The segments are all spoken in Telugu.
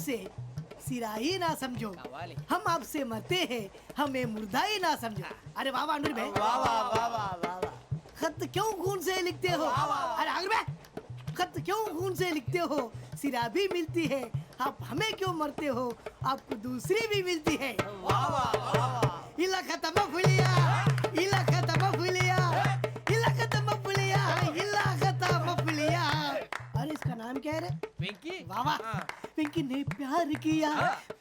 से सिरा ही ना समझो। हम आपसे मरते हैं हमें मुर्दा ही ना समझो। अरे वाह वाह अनुर भाई वाह वाह वाह वाह वाह खत क्यों खून से लिखते हो? अरे अनुर भाई खत क्यों खून से लिखते हो? सिरा भी मिलती है आप हमें क्यों मरते हो? आपको दूसरी भी मिलती है। इला खत्म फुलिया इला खत्म फुलिया इला खत्म फुलिया इला खत्म फुलिया। अरे इसका नाम क्या है रे? वाह वाह। पिंकी ने प्यार किया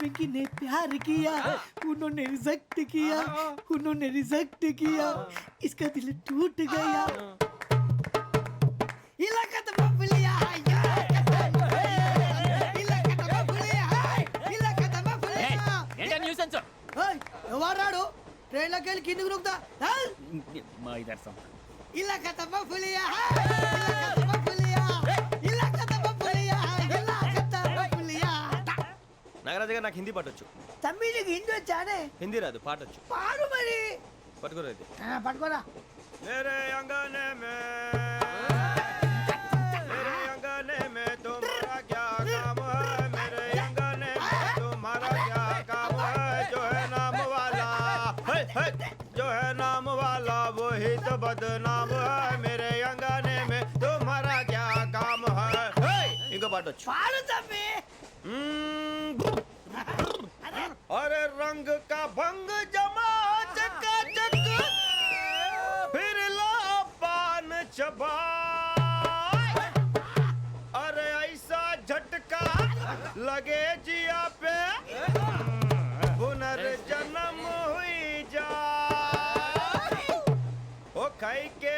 पिंकी ने प्यार किया उन्होंने रिजेक्ट किया उन्होंने रिजेक्ट किया इसका दिल टूट गया इलाका तो मफलिया इलाका तो मफलिया इलाका तो मफलिया ఏయ్, ఎవరు రాడు ట్రైన్లోకి వెళ్ళి కిందికి నొక్కుతా మా ఇదర్శం ఇలాకా నాగరాజు గారు నాకు హిందీ పాటొచ్చు తమ్మి నీకు హిందీ వచ్చానే హిందీ రాదు పాటొచ్చు పాడు మరి పట్టుకోరు అయితే ఆ, పట్టుకోరా मेरे अंगने में मेरे अंगने में तुम्हारा क्या काम है मेरे अंगने में तुम्हारा क्या काम है जो है नाम वाला है, है, जो है नाम वाला वही तो बदनाम है मेरे अंगने में तुम्हारा क्या काम है है, इनको बाटो పాడు తమ్మి अरे रंग का भंग जमा फिर चबा। अरे ऐसा झटका लगे जिया पे, पुनर्जन्म हुई जा। के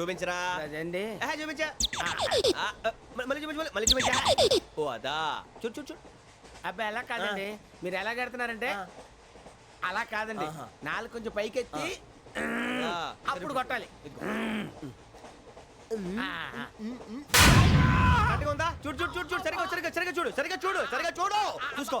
చూపించరా. అదండి చూపించా. ఆ, ఆ, మ- మళ్ళీ చూపించు మళ్ళీ- మళ్ళీ చూపించా. ఓ అదా. చూడు చూడు చూడు. అబ్బాయి ఎలా కాదండి. మీరు ఎలా కడుతున్నారంటే ఆ. అలా కాదండి. ఆహా. నాలుగు కొంచెం పైకెత్తి ఆ, అప్పుడు కొట్టాలి. ఇదిగో. ఆ, ఆ. కరెక్ట్గా ఉందా? చూడు చూడు చూడు చూడు. సరిగా సరిగా సరిగా చూడు సరిగా చూడు సరిగా చూడు. చూసుకో.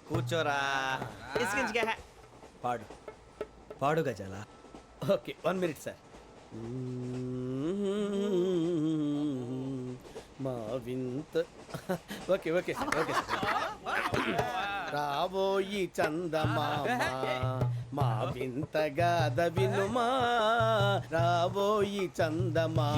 కూర్చోరా. పాడు. పాడు గజాల? Okay one minute sir. మా వింత. ఓకే ఓకే సార్ ఓకే రాబోయి చందమామ. మా వింత గాథ వినుమా. రాబోయి చందమామ.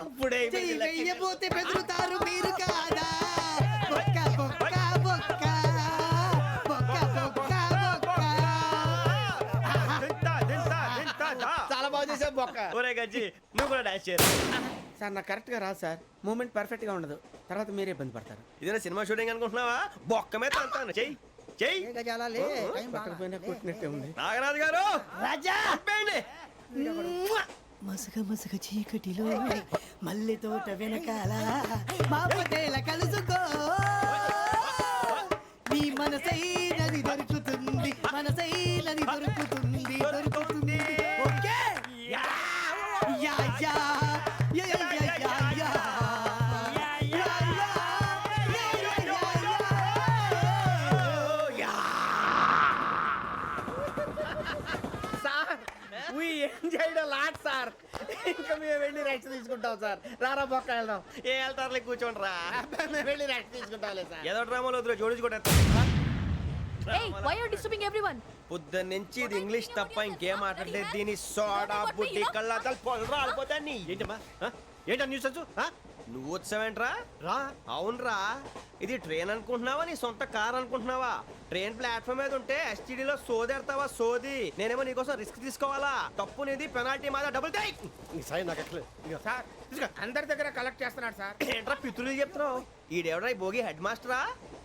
అప్పుడే వెయ్యబోతే బెదురుతారు మీరు కాదా? బొక్క బొక్క బొక్క బొక్క. బొక్క. బొక్క దింతా, దింతా, దింతా, దా. చాలా బాగా చేసావు బొక్క. ఒరే గజ్జి నువ్వు కూడా డాన్స్ చేయరు? సార్ నాకు కరెక్ట్గా రాదు సార్. మూమెంట్ పర్ఫెక్ట్గా ఉండదు. తర్వాత మీరే ఇబ్బంది పడతారు. ఇదేనా సినిమా షూటింగ్ అనుకుంటున్నావా? బొక్క మీద అంటాను. చెయ్యి చెయ్యి. నాగరాజు గారు! రాజా! మసగ మసగ చీకటిలో మల్లె తోట వెనకాల మాపతేల కలుసుకో. కలుసుకో నీ మనసైనది దొరికి వెళ్దాం సార్. రారా బొక్క వెళ్దాం. ఏ వెళ్తారులే కూర్చోండి రా. వెళ్ళి రెస్ట్ తీసుకుంటాలే సార్. ఏదో డ్రామాలో వద్దు జోడించుకుంటా Hey, why are you disturbing everyone? పొద్దున్న నుంచి ఇది ఇంగ్లీష్ తప్ప ఇంకేం మాట్లాడలేదు. దీని సోడా బుడ్డి కళ్ళాతలు పొలం రాలిపోతా నీ ఏంటమ్మా? ఆ? ఏంటా న్యూస్ వచ్చు? నువ్వు వచ్చావేంట్రా? రా. అవునరా. ఇది ట్రైన్ అనుకుంటున్నావా? నీ సొంత కార్ అనుకుంటున్నావా? ట్రైన్ ప్లాట్ఫామ్ మీద ఉంటే ఎస్టీడీలో సోదేడతావా? సోది. నేనేమో నీకోసం రిస్క్ తీసుకోవాలా? తప్పు నీది పెనాల్టీ మాదా డబుల్ టై సాయి నాకు ఎట్లేదు సార్ అందరి దగ్గర కలెక్ట్ చేస్తున్నాడు సార్. ఏంట్రా పితులు చెప్తున్నావు? ఈడెవడ్రా ఈ భోగి హెడ్ మాస్టరా?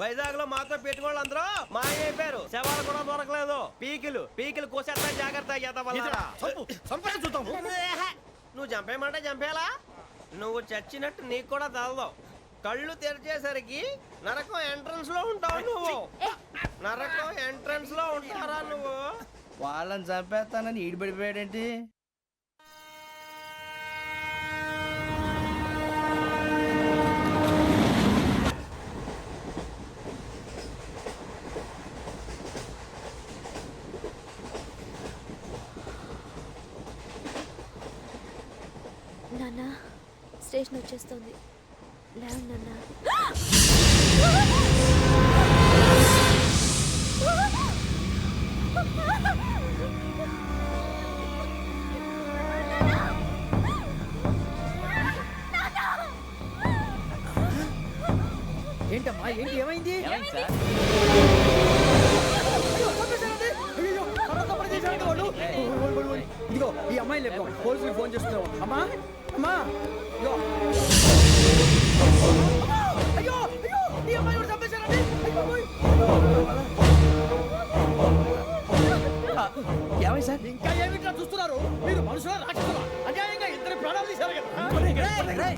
వైజాగ్లో మాతో పెట్టుకోళ్ళు అందరూ మాయైపోయారు శవాలు కూడా దొరకలేదు. పీకిలు పీకిలు కోసేస్తా జాగ్రత్త. సంపాదించుతాము చంపేయమంటే చంపేలా నువ్వు చచ్చినట్టు నీకు కూడా తగదు కళ్ళు తెరిచేసరికి నరకం ఎంట్రన్స్లో ఉంటావు నువ్వు. నరకం ఎంట్రన్స్లో ఉంటారా నువ్వు? వాళ్ళని చంపేస్తానని ఈడిపడిపోయాడేంటి నాన్న స్టేషన్ వచ్చేస్తుంది. ఏంటమ్మా? ఏంటి? ఏమైంది. ఇదిగో ఈ అమ్మాయి లేపు పోలీసులకు ఫోన్ చేస్తున్నావు? అమ్మా! అమ్మా ఇదిగో అయ్యో అయ్యో ఈ అమ్మాయి కూడా చంపేశారండి అయ్యో, ఓయ్. ఏమైంది సార్ ఇంకా ఏమిట్లా చూస్తున్నారు మీరు మనుషుల రాక్షసులా అన్యాయంగా ఇద్దరు ప్రాణాలు తీశారు కదా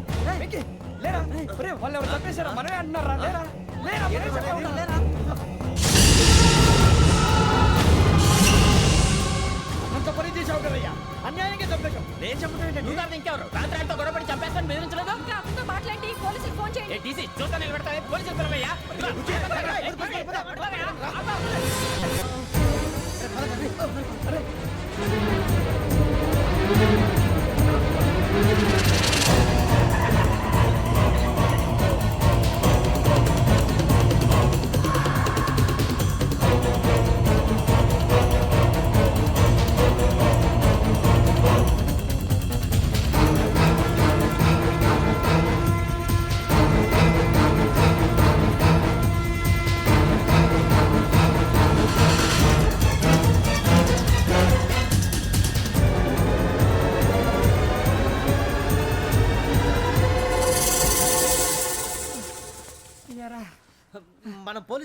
లేరా ఒరే, వాళ్ళు ఎవరు చంపేశారా మనమే అంటున్నారా లేరా లేరా? లేరా అంత పని చేశావు కదయ్యా అన్యాయంగా చంపేశావు నేను ఏంటండి? నువ్వు కాదు ఇంకెవరు? రాత్రి ఆయనతో గొడవపడి చంపేస్తాను బెదిరించలేదు? ఇంకా అతనితో మాట్లాడి పోలీసులకు ఫోన్ చేయండి. ఏ టీసీ చూస్తా నిలబెడతా పోలీసులు పిలవయ్యా? మనం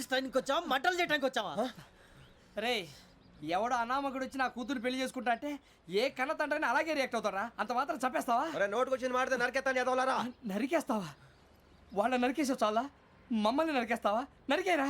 ట్రైనింగ్ వచ్చావా మంటలు చేయడానికి వచ్చావా రే ఎవడో అనామకుడు వచ్చి నా కూతురు పెళ్ళి చేసుకుంటా అంటే ఏ కన్న తండ్రిని అలాగే రియాక్ట్ అవుతారా అంత మాత్రం చంపేస్తావా? అరే నోటుకు వచ్చింది మాడితే నరకెత్తాను చదవాలరా నరికేస్తావా? వాళ్ళ నరికేసావు చాలా? మమ్మల్ని నరికేస్తావా? నరికేరా?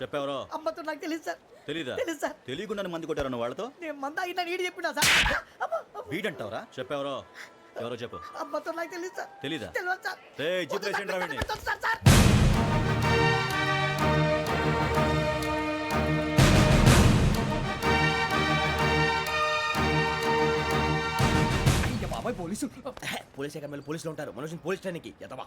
చెప్పావరో? అమ్మతో నాకు తెలియదు సార్. తెలీదా? తెలీదు సార్. తెలియకుండా మంది కొట్టారు వాళ్ళతో? నేను మంద అయినా నీడి చెప్పినా సార్. వీడంటావరా? చెప్పావరో? ఎవరో చెప్పు. అమ్మతో నాకు తెలియదు సార్. తెలీదా? తెలియదు సార్. రేయ్, జీప్ వద్దు సార్, రేసేయండి రా వీడిని. పెట్టొద్దు సార్, సార్. అయ్య బాబాయ్ పోలీసు. పోలీస్ అకాడమీలో పోలీసులు ఉంటారు. మనుషులు పోలీస్ ట్రైనింగ్ ఎదవా